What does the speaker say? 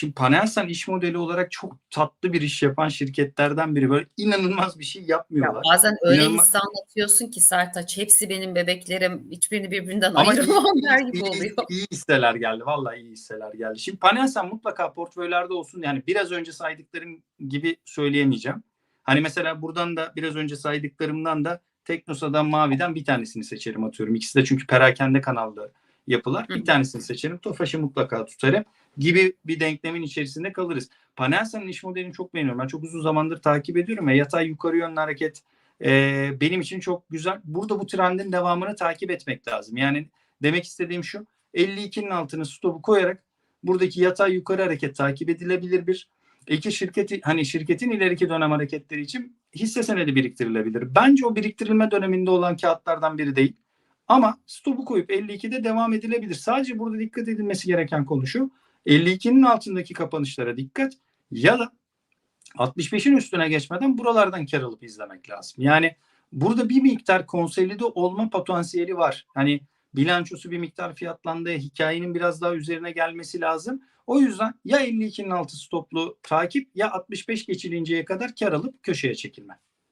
Şimdi Panelsan iş modeli olarak çok tatlı bir iş yapan şirketlerden biri. Böyle inanılmaz bir şey Ya yapmıyorlar. bazen öyle İnanılmaz- hisse anlatıyorsun ki Sertaç hepsi benim bebeklerim. Hiçbirini birbirinden Ama iyi, ayıramam der gibi iyi, oluyor. iyi hisseler geldi. Vallahi iyi hisseler geldi. Şimdi Panelsan mutlaka portföylerde olsun. Yani biraz önce saydıklarım gibi söyleyemeyeceğim. Hani mesela buradan da biraz önce saydıklarımdan da Teknosa'dan Mavi'den bir tanesini seçerim atıyorum. İkisi de çünkü perakende kanalda yapılar. Hı Bir tanesini seçerim. Tofaş'ı mutlaka tutarım gibi bir denklemin içerisinde kalırız. Panelsan'ın iş modelini çok beğeniyorum. Ben çok uzun zamandır takip ediyorum ve yatay yukarı yönlü hareket e, benim için çok güzel. Burada bu trendin devamını takip etmek lazım. Yani demek istediğim şu 52'nin altına stopu koyarak buradaki yatay yukarı hareket takip edilebilir bir. İki şirketi hani şirketin ileriki dönem hareketleri için hisse senedi biriktirilebilir. Bence o biriktirilme döneminde olan kağıtlardan biri değil. Ama stopu koyup 52'de devam edilebilir. Sadece burada dikkat edilmesi gereken konu şu. 52'nin altındaki kapanışlara dikkat ya da 65'in üstüne geçmeden buralardan kar alıp izlemek lazım. Yani burada bir miktar konsolide olma potansiyeli var. Hani bilançosu bir miktar fiyatlandı. Hikayenin biraz daha üzerine gelmesi lazım. O yüzden ya 52'nin altı stoplu takip ya 65 geçilinceye kadar kar alıp köşeye çekilme.